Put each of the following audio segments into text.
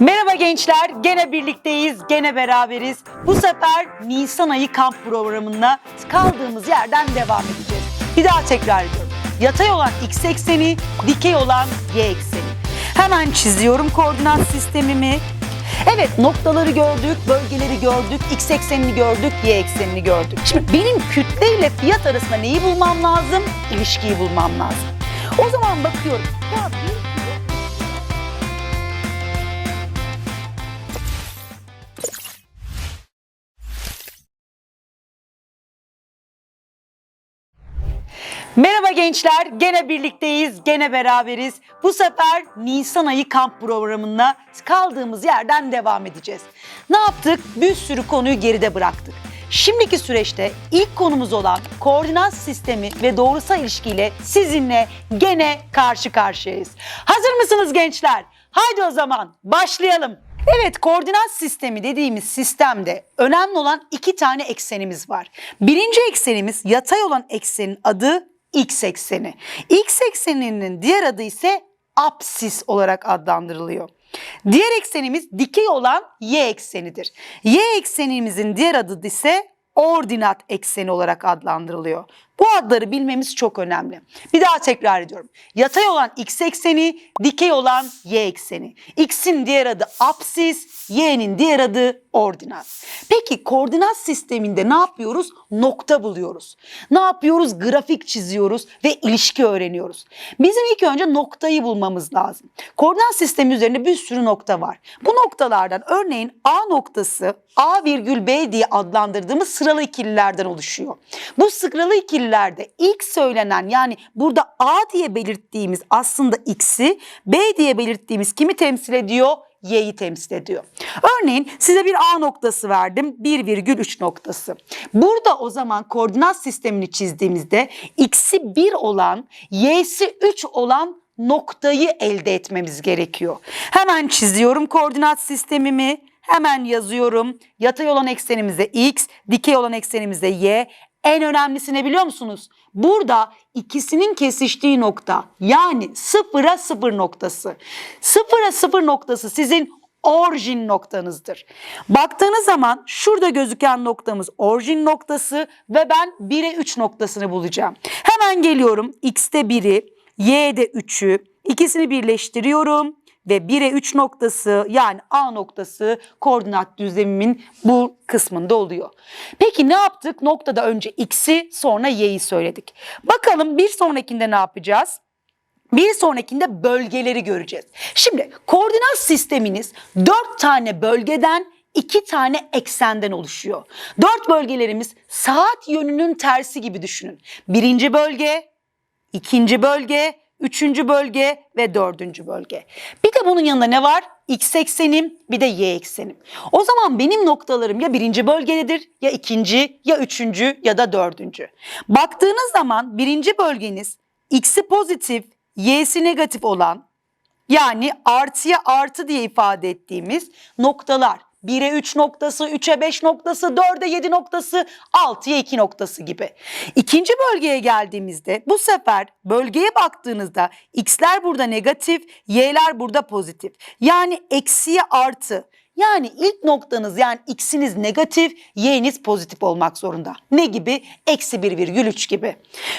Merhaba gençler, gene birlikteyiz, gene beraberiz. Bu sefer Nisan ayı kamp programında kaldığımız yerden devam edeceğiz. Bir daha tekrar ediyorum. Yatay olan x ekseni, dikey olan y ekseni. Hemen çiziyorum koordinat sistemimi. Evet noktaları gördük, bölgeleri gördük, x eksenini gördük, y eksenini gördük. Şimdi benim kütle ile fiyat arasında neyi bulmam lazım? İlişkiyi bulmam lazım. O zaman bakıyorum. Ya bir Merhaba gençler, gene birlikteyiz, gene beraberiz. Bu sefer Nisan ayı kamp programında kaldığımız yerden devam edeceğiz. Ne yaptık? Bir sürü konuyu geride bıraktık. Şimdiki süreçte ilk konumuz olan koordinat sistemi ve doğrusal ilişkiyle sizinle gene karşı karşıyayız. Hazır mısınız gençler? Haydi o zaman başlayalım. Evet koordinat sistemi dediğimiz sistemde önemli olan iki tane eksenimiz var. Birinci eksenimiz yatay olan eksenin adı x ekseni. X ekseninin diğer adı ise apsis olarak adlandırılıyor. Diğer eksenimiz dikey olan y eksenidir. Y eksenimizin diğer adı ise ordinat ekseni olarak adlandırılıyor. Bu adları bilmemiz çok önemli. Bir daha tekrar ediyorum. Yatay olan x ekseni, dikey olan y ekseni. X'in diğer adı apsis, y'nin diğer adı ordinat. Peki koordinat sisteminde ne yapıyoruz? Nokta buluyoruz. Ne yapıyoruz? Grafik çiziyoruz ve ilişki öğreniyoruz. Bizim ilk önce noktayı bulmamız lazım. Koordinat sistemi üzerinde bir sürü nokta var. Bu noktalardan örneğin A noktası A virgül B diye adlandırdığımız sıralı ikililerden oluşuyor. Bu sıralı ikililerde ilk söylenen yani burada A diye belirttiğimiz aslında X'i B diye belirttiğimiz kimi temsil ediyor? Y'yi temsil ediyor. Örneğin size bir A noktası verdim 1,3 noktası. Burada o zaman koordinat sistemini çizdiğimizde X'i 1 olan Y'si 3 olan noktayı elde etmemiz gerekiyor. Hemen çiziyorum koordinat sistemimi. Hemen yazıyorum. Yatay olan eksenimizde x, dikey olan eksenimizde y. En önemlisi ne biliyor musunuz? Burada ikisinin kesiştiği nokta yani sıfıra sıfır noktası. Sıfıra sıfır noktası sizin orijin noktanızdır. Baktığınız zaman şurada gözüken noktamız orijin noktası ve ben 1'e 3 noktasını bulacağım. Hemen geliyorum x'te 1'i, y'de 3'ü ikisini birleştiriyorum ve 1'e 3 noktası yani A noktası koordinat düzlemimin bu kısmında oluyor. Peki ne yaptık? Noktada önce x'i sonra y'yi söyledik. Bakalım bir sonrakinde ne yapacağız? Bir sonrakinde bölgeleri göreceğiz. Şimdi koordinat sisteminiz 4 tane bölgeden iki tane eksenden oluşuyor. Dört bölgelerimiz saat yönünün tersi gibi düşünün. Birinci bölge, ikinci bölge, üçüncü bölge ve dördüncü bölge. Bir de bunun yanında ne var? X eksenim bir de Y eksenim. O zaman benim noktalarım ya birinci bölgededir ya ikinci ya üçüncü ya da dördüncü. Baktığınız zaman birinci bölgeniz X'i pozitif, Y'si negatif olan yani artıya artı diye ifade ettiğimiz noktalar. 1'e 3 noktası, 3'e 5 noktası, 4'e 7 noktası, 6'ya 2 noktası gibi. İkinci bölgeye geldiğimizde bu sefer bölgeye baktığınızda x'ler burada negatif, y'ler burada pozitif. Yani eksiye artı. Yani ilk noktanız yani x'iniz negatif, y'niz pozitif olmak zorunda. Ne gibi? Eksi 1,3 gibi.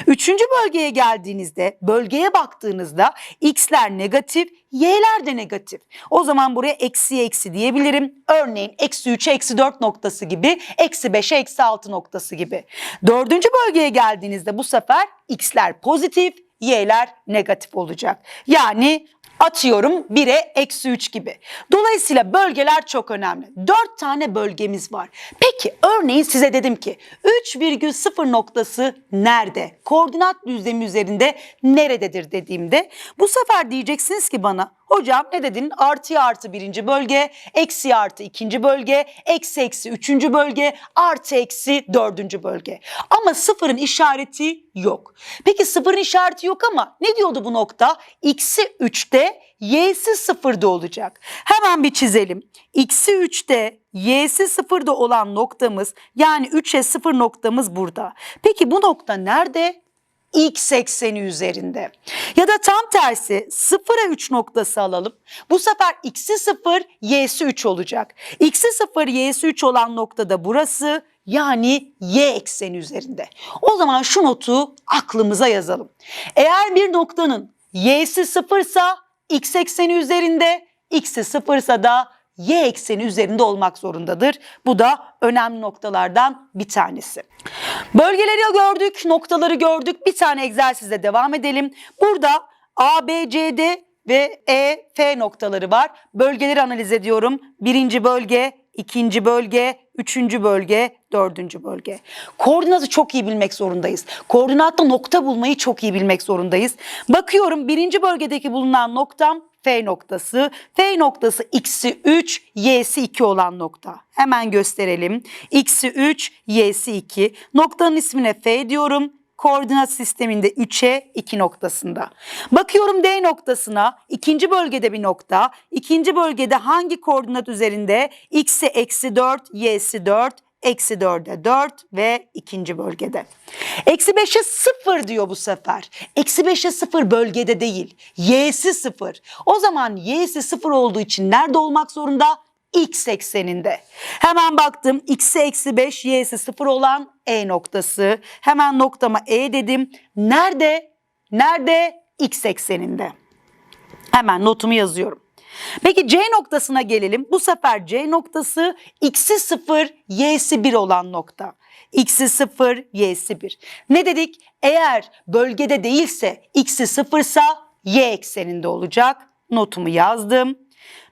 Üçüncü bölgeye geldiğinizde, bölgeye baktığınızda x'ler negatif, y'ler de negatif. O zaman buraya eksi eksi diyebilirim. Örneğin eksi 3'e eksi 4 noktası gibi, eksi 5'e eksi 6 noktası gibi. Dördüncü bölgeye geldiğinizde bu sefer x'ler pozitif, y'ler negatif olacak. Yani atıyorum 1'e eksi 3 gibi. Dolayısıyla bölgeler çok önemli. 4 tane bölgemiz var. Peki örneğin size dedim ki 3,0 noktası nerede? Koordinat düzlemi üzerinde nerededir dediğimde bu sefer diyeceksiniz ki bana hocam ne dedin? Artı artı birinci bölge, eksi artı ikinci bölge, eksi eksi üçüncü bölge, artı eksi dördüncü bölge. Ama sıfırın işareti yok. Peki sıfırın işareti yok ama ne diyordu bu nokta? X'i 3'te, y'si 0'da olacak. Hemen bir çizelim. X'i 3'te, y'si 0'da olan noktamız yani 3'e 0 noktamız burada. Peki bu nokta nerede? X ekseni üzerinde. Ya da tam tersi sıfıra 3 noktası alalım. Bu sefer x'i 0, y'si 3 olacak. x'i 0, y'si 3 olan noktada burası yani y ekseni üzerinde. O zaman şu notu aklımıza yazalım. Eğer bir noktanın y'si 0 ise x ekseni üzerinde, x'i 0 ise da y ekseni üzerinde olmak zorundadır. Bu da önemli noktalardan bir tanesi. Bölgeleri gördük, noktaları gördük. Bir tane egzersizle devam edelim. Burada A, B, C, D ve E, F noktaları var. Bölgeleri analiz ediyorum. Birinci bölge, ikinci bölge, üçüncü bölge, dördüncü bölge. Koordinatı çok iyi bilmek zorundayız. Koordinatta nokta bulmayı çok iyi bilmek zorundayız. Bakıyorum birinci bölgedeki bulunan noktam F noktası. F noktası x'i 3, y'si 2 olan nokta. Hemen gösterelim. x'i 3, y'si 2. Noktanın ismine F diyorum. Koordinat sisteminde 3'e 2 noktasında. Bakıyorum D noktasına. ikinci bölgede bir nokta. İkinci bölgede hangi koordinat üzerinde? X'i eksi 4, y'si 4, Eksi 4'e 4 ve ikinci bölgede. Eksi 5'e 0 diyor bu sefer. Eksi 5'e 0 bölgede değil. Y'si 0. O zaman y'si 0 olduğu için nerede olmak zorunda? X ekseninde. Hemen baktım x'i eksi 5 y'si 0 olan E noktası. Hemen noktama E dedim. Nerede? Nerede? X ekseninde. Hemen notumu yazıyorum. Peki C noktasına gelelim. Bu sefer C noktası x'i 0, y'si 1 olan nokta. x'i 0, y'si 1. Ne dedik? Eğer bölgede değilse x'i 0 ise y ekseninde olacak. Notumu yazdım.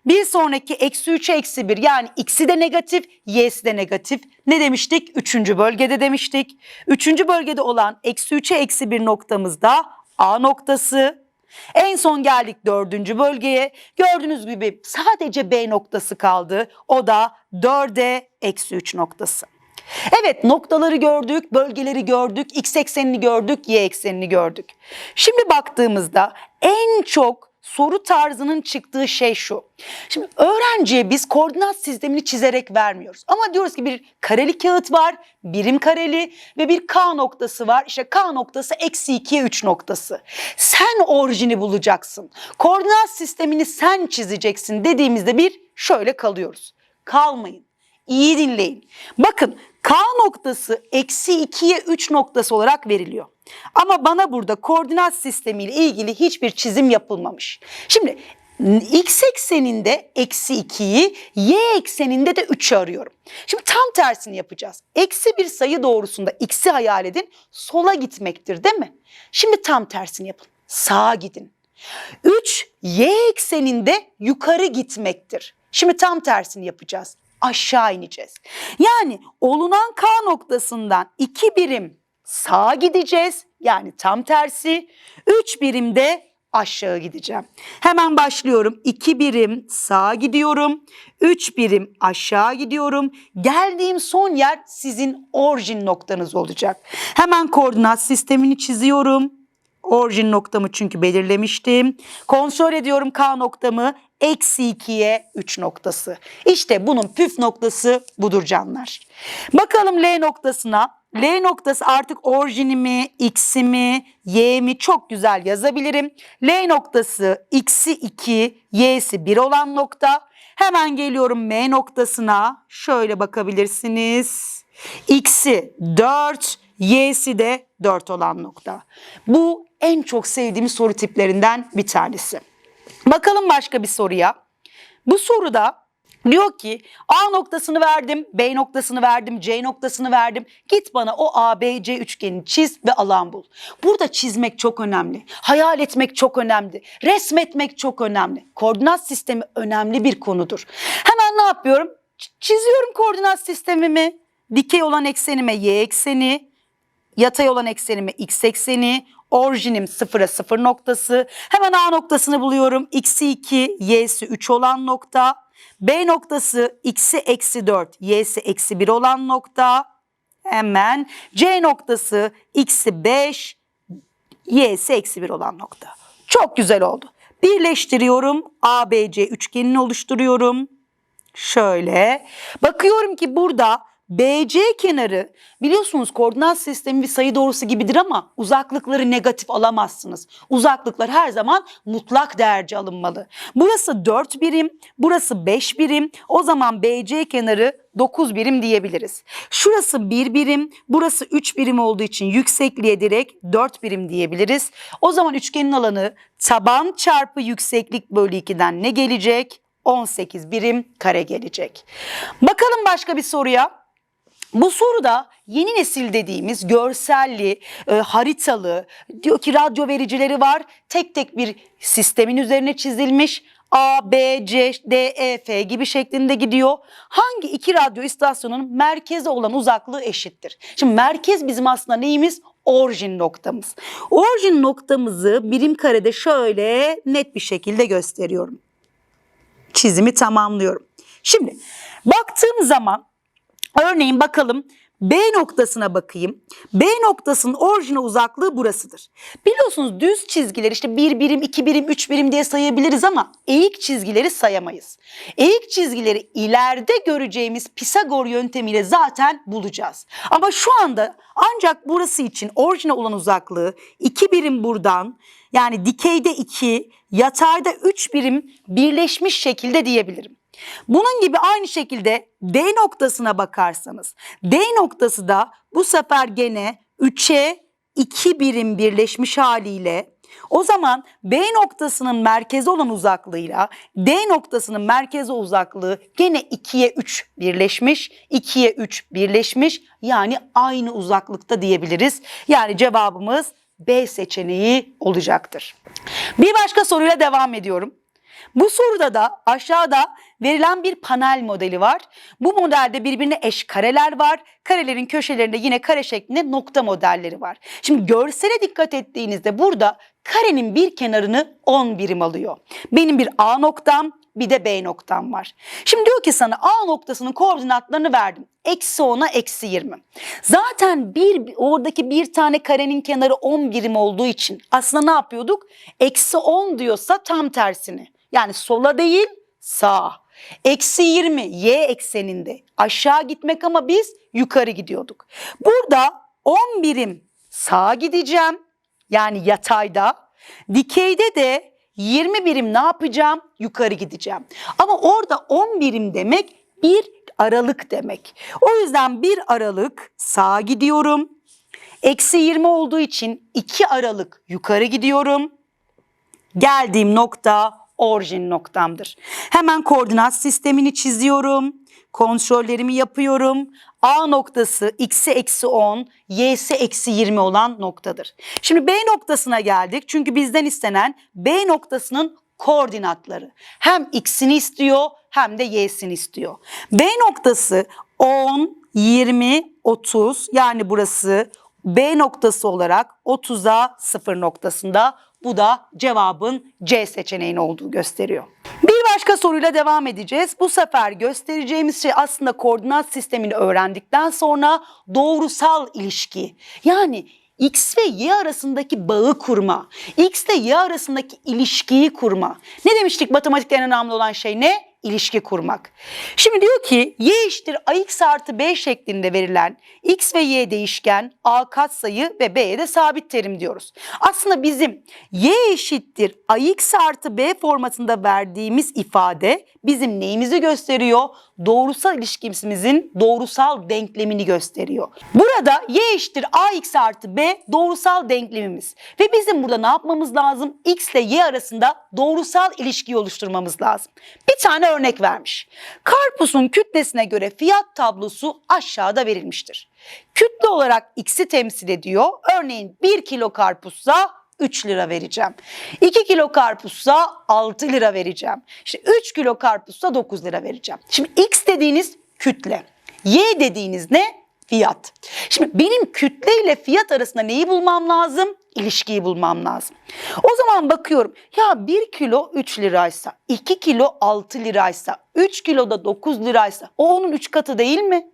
Bir sonraki eksi 3 eksi 1 yani x'i de negatif, y'si de negatif. Ne demiştik? Üçüncü bölgede demiştik. Üçüncü bölgede olan eksi 3'e eksi 1 noktamızda A noktası. En son geldik dördüncü bölgeye. Gördüğünüz gibi sadece B noktası kaldı. O da 4'e eksi 3 noktası. Evet noktaları gördük, bölgeleri gördük, x eksenini gördük, y eksenini gördük. Şimdi baktığımızda en çok soru tarzının çıktığı şey şu. Şimdi öğrenciye biz koordinat sistemini çizerek vermiyoruz. Ama diyoruz ki bir kareli kağıt var, birim kareli ve bir K noktası var. İşte K noktası eksi 2'ye 3 noktası. Sen orijini bulacaksın. Koordinat sistemini sen çizeceksin dediğimizde bir şöyle kalıyoruz. Kalmayın. İyi dinleyin. Bakın K noktası eksi 2'ye 3 noktası olarak veriliyor. Ama bana burada koordinat sistemiyle ilgili hiçbir çizim yapılmamış. Şimdi x ekseninde eksi 2'yi, y ekseninde de 3'ü arıyorum. Şimdi tam tersini yapacağız. Eksi bir sayı doğrusunda x'i hayal edin, sola gitmektir değil mi? Şimdi tam tersini yapın. Sağa gidin. 3 y ekseninde yukarı gitmektir. Şimdi tam tersini yapacağız. Aşağı ineceğiz. Yani olunan K noktasından 2 birim sağa gideceğiz. Yani tam tersi. 3 birim de aşağı gideceğim. Hemen başlıyorum. 2 birim sağa gidiyorum. 3 birim aşağı gidiyorum. Geldiğim son yer sizin orijin noktanız olacak. Hemen koordinat sistemini çiziyorum. Orijin noktamı çünkü belirlemiştim. Kontrol ediyorum K noktamı. Eksi 2'ye 3 noktası. İşte bunun püf noktası budur canlar. Bakalım L noktasına. L noktası artık orijinimi, x'imi, y'mi çok güzel yazabilirim. L noktası x'i 2, y'si 1 olan nokta. Hemen geliyorum M noktasına. Şöyle bakabilirsiniz. X'i 4, y'si de 4 olan nokta. Bu en çok sevdiğim soru tiplerinden bir tanesi. Bakalım başka bir soruya. Bu soruda diyor ki A noktasını verdim, B noktasını verdim, C noktasını verdim. Git bana o ABC üçgenini çiz ve alan bul. Burada çizmek çok önemli. Hayal etmek çok önemli. Resmetmek çok önemli. Koordinat sistemi önemli bir konudur. Hemen ne yapıyorum? Ç- çiziyorum koordinat sistemimi. Dikey olan eksenime y ekseni, yatay olan eksenime x ekseni, orijinim sıfıra sıfır noktası. Hemen A noktasını buluyorum. X'i 2, Y'si 3 olan nokta. B noktası X'i eksi 4, Y'si eksi 1 olan nokta. Hemen C noktası X'i 5, Y'si eksi 1 olan nokta. Çok güzel oldu. Birleştiriyorum. ABC üçgenini oluşturuyorum. Şöyle. Bakıyorum ki burada BC kenarı biliyorsunuz koordinat sistemi bir sayı doğrusu gibidir ama uzaklıkları negatif alamazsınız. Uzaklıklar her zaman mutlak değerci alınmalı. Burası 4 birim, burası 5 birim. O zaman BC kenarı 9 birim diyebiliriz. Şurası 1 birim, burası 3 birim olduğu için yüksekliğe direkt 4 birim diyebiliriz. O zaman üçgenin alanı taban çarpı yükseklik bölü 2'den ne gelecek? 18 birim kare gelecek. Bakalım başka bir soruya. Bu soruda yeni nesil dediğimiz görselli, e, haritalı, diyor ki radyo vericileri var. Tek tek bir sistemin üzerine çizilmiş. A, B, C, D, E, F gibi şeklinde gidiyor. Hangi iki radyo istasyonunun merkeze olan uzaklığı eşittir? Şimdi merkez bizim aslında neyimiz? Orijin noktamız. Orijin noktamızı birim karede şöyle net bir şekilde gösteriyorum çizimi tamamlıyorum. Şimdi baktığım zaman örneğin bakalım B noktasına bakayım. B noktasının orijine uzaklığı burasıdır. Biliyorsunuz düz çizgileri işte bir birim, iki birim, üç birim diye sayabiliriz ama eğik çizgileri sayamayız. Eğik çizgileri ileride göreceğimiz Pisagor yöntemiyle zaten bulacağız. Ama şu anda ancak burası için orijine olan uzaklığı iki birim buradan yani dikeyde 2, yatayda 3 birim birleşmiş şekilde diyebilirim. Bunun gibi aynı şekilde D noktasına bakarsanız D noktası da bu sefer gene 3'e 2 birim birleşmiş haliyle o zaman B noktasının merkezi olan uzaklığıyla D noktasının merkezi uzaklığı gene 2'ye 3 birleşmiş, 2'ye 3 birleşmiş yani aynı uzaklıkta diyebiliriz. Yani cevabımız B seçeneği olacaktır. Bir başka soruyla devam ediyorum. Bu soruda da aşağıda verilen bir panel modeli var. Bu modelde birbirine eş kareler var. Karelerin köşelerinde yine kare şeklinde nokta modelleri var. Şimdi görsele dikkat ettiğinizde burada karenin bir kenarını 10 birim alıyor. Benim bir A noktam bir de B noktam var. Şimdi diyor ki sana A noktasının koordinatlarını verdim. Eksi 10'a eksi 20. Zaten bir oradaki bir tane karenin kenarı 10 birim olduğu için aslında ne yapıyorduk? Eksi 10 diyorsa tam tersini. Yani sola değil sağa. Eksi 20 y ekseninde aşağı gitmek ama biz yukarı gidiyorduk. Burada 10 birim sağa gideceğim. Yani yatayda. Dikeyde de 20 birim ne yapacağım? Yukarı gideceğim. Ama orada 10 birim demek bir aralık demek. O yüzden bir aralık sağa gidiyorum. Eksi 20 olduğu için 2 aralık yukarı gidiyorum. Geldiğim nokta orijin noktamdır. Hemen koordinat sistemini çiziyorum. Kontrollerimi yapıyorum. A noktası x'e eksi 10, y'si eksi 20 olan noktadır. Şimdi B noktasına geldik. Çünkü bizden istenen B noktasının koordinatları. Hem x'ini istiyor hem de y'sini istiyor. B noktası 10, 20, 30 yani burası B noktası olarak 30'a 0 noktasında bu da cevabın C seçeneğinin olduğu gösteriyor. Bir başka soruyla devam edeceğiz. Bu sefer göstereceğimiz şey aslında koordinat sistemini öğrendikten sonra doğrusal ilişki. Yani X ve Y arasındaki bağı kurma. X ile Y arasındaki ilişkiyi kurma. Ne demiştik matematikte en önemli olan şey ne? İlişki kurmak. Şimdi diyor ki y eşittir ax artı b şeklinde verilen x ve y değişken a katsayı ve b'ye de sabit terim diyoruz. Aslında bizim y eşittir ax artı b formatında verdiğimiz ifade bizim neyimizi gösteriyor? Doğrusal ilişkimizin doğrusal denklemini gösteriyor. Burada y eşittir ax artı b doğrusal denklemimiz. Ve bizim burada ne yapmamız lazım? x ile y arasında doğrusal ilişkiyi oluşturmamız lazım. Bir tane örnek vermiş. Karpuzun kütlesine göre fiyat tablosu aşağıda verilmiştir. Kütle olarak x'i temsil ediyor. Örneğin 1 kilo karpuzsa 3 lira vereceğim. 2 kilo karpuzsa 6 lira vereceğim. İşte 3 kilo karpuzsa 9 lira vereceğim. Şimdi x dediğiniz kütle. Y dediğiniz ne? Fiyat. Şimdi benim kütle ile fiyat arasında neyi bulmam lazım? İlişkiyi bulmam lazım. O zaman bakıyorum ya 1 kilo 3 liraysa, 2 kilo 6 liraysa, 3 kilo da 9 liraysa o onun 3 katı değil mi?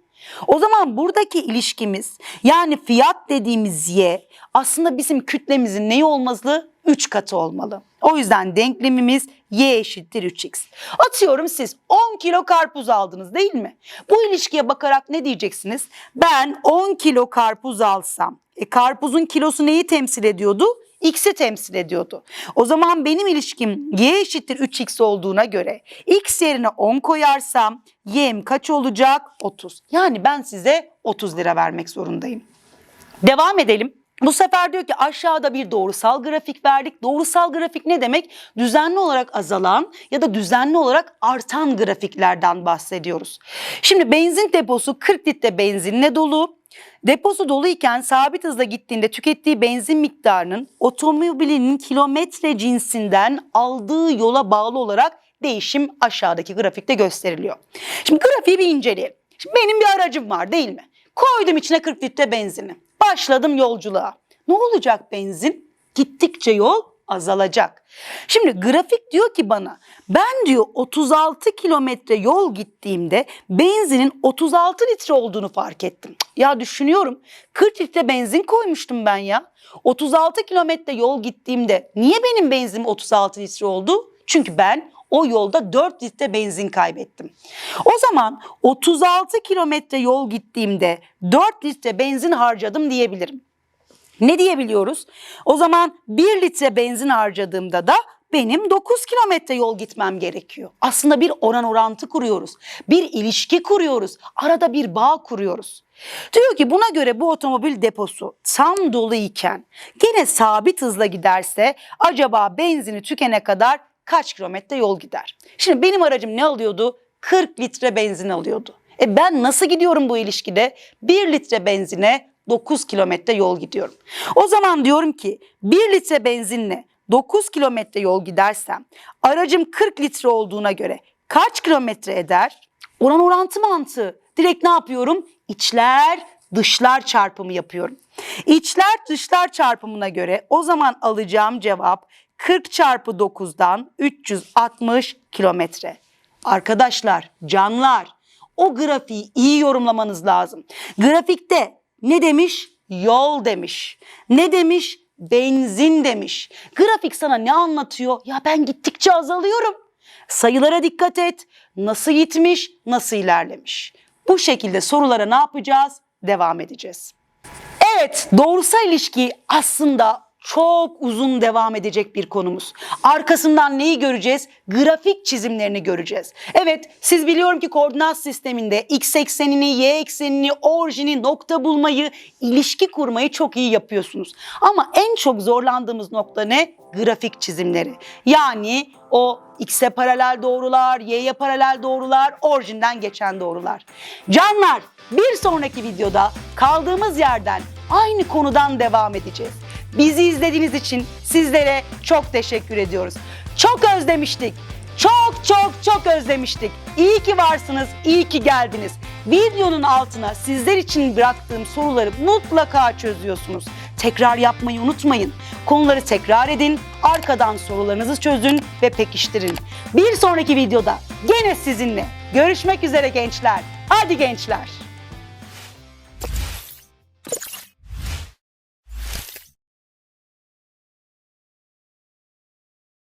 O zaman buradaki ilişkimiz yani fiyat dediğimiz y aslında bizim kütlemizin neyi olmalı? 3 katı olmalı. O yüzden denklemimiz y eşittir 3x. Atıyorum siz 10 kilo karpuz aldınız değil mi? Bu ilişkiye bakarak ne diyeceksiniz? Ben 10 kilo karpuz alsam, e, karpuzun kilosu neyi temsil ediyordu? x'i temsil ediyordu. O zaman benim ilişkim y eşittir 3x olduğuna göre x yerine 10 koyarsam y'm kaç olacak? 30. Yani ben size 30 lira vermek zorundayım. Devam edelim. Bu sefer diyor ki aşağıda bir doğrusal grafik verdik. Doğrusal grafik ne demek? Düzenli olarak azalan ya da düzenli olarak artan grafiklerden bahsediyoruz. Şimdi benzin deposu 40 litre benzinle dolu. Deposu doluyken sabit hızla gittiğinde tükettiği benzin miktarının otomobilinin kilometre cinsinden aldığı yola bağlı olarak değişim aşağıdaki grafikte gösteriliyor. Şimdi grafiği bir inceleyelim. Şimdi benim bir aracım var değil mi? Koydum içine 40 litre benzini. Başladım yolculuğa. Ne olacak benzin? Gittikçe yol azalacak. Şimdi grafik diyor ki bana ben diyor 36 kilometre yol gittiğimde benzinin 36 litre olduğunu fark ettim. Ya düşünüyorum 40 litre benzin koymuştum ben ya. 36 kilometre yol gittiğimde niye benim benzinim 36 litre oldu? Çünkü ben o yolda 4 litre benzin kaybettim. O zaman 36 kilometre yol gittiğimde 4 litre benzin harcadım diyebilirim. Ne diyebiliyoruz? O zaman 1 litre benzin harcadığımda da benim 9 kilometre yol gitmem gerekiyor. Aslında bir oran orantı kuruyoruz. Bir ilişki kuruyoruz. Arada bir bağ kuruyoruz. Diyor ki buna göre bu otomobil deposu tam dolu iken gene sabit hızla giderse acaba benzini tükene kadar kaç kilometre yol gider? Şimdi benim aracım ne alıyordu? 40 litre benzin alıyordu. E ben nasıl gidiyorum bu ilişkide? 1 litre benzine 9 kilometre yol gidiyorum. O zaman diyorum ki 1 litre benzinle 9 kilometre yol gidersem aracım 40 litre olduğuna göre kaç kilometre eder? Oran orantı mantığı. Direkt ne yapıyorum? İçler dışlar çarpımı yapıyorum. İçler dışlar çarpımına göre o zaman alacağım cevap 40 çarpı 9'dan 360 kilometre. Arkadaşlar, canlar o grafiği iyi yorumlamanız lazım. Grafikte ne demiş? Yol demiş. Ne demiş? Benzin demiş. Grafik sana ne anlatıyor? Ya ben gittikçe azalıyorum. Sayılara dikkat et. Nasıl gitmiş, nasıl ilerlemiş. Bu şekilde sorulara ne yapacağız? Devam edeceğiz. Evet, doğrusal ilişki aslında çok uzun devam edecek bir konumuz. Arkasından neyi göreceğiz? Grafik çizimlerini göreceğiz. Evet, siz biliyorum ki koordinat sisteminde x eksenini, y eksenini, orijini, nokta bulmayı, ilişki kurmayı çok iyi yapıyorsunuz. Ama en çok zorlandığımız nokta ne? Grafik çizimleri. Yani o x'e paralel doğrular, y'ye paralel doğrular, orijinden geçen doğrular. Canlar, bir sonraki videoda kaldığımız yerden aynı konudan devam edeceğiz. Bizi izlediğiniz için sizlere çok teşekkür ediyoruz. Çok özlemiştik. Çok çok çok özlemiştik. İyi ki varsınız, iyi ki geldiniz. Videonun altına sizler için bıraktığım soruları mutlaka çözüyorsunuz. Tekrar yapmayı unutmayın. Konuları tekrar edin, arkadan sorularınızı çözün ve pekiştirin. Bir sonraki videoda gene sizinle görüşmek üzere gençler. Hadi gençler.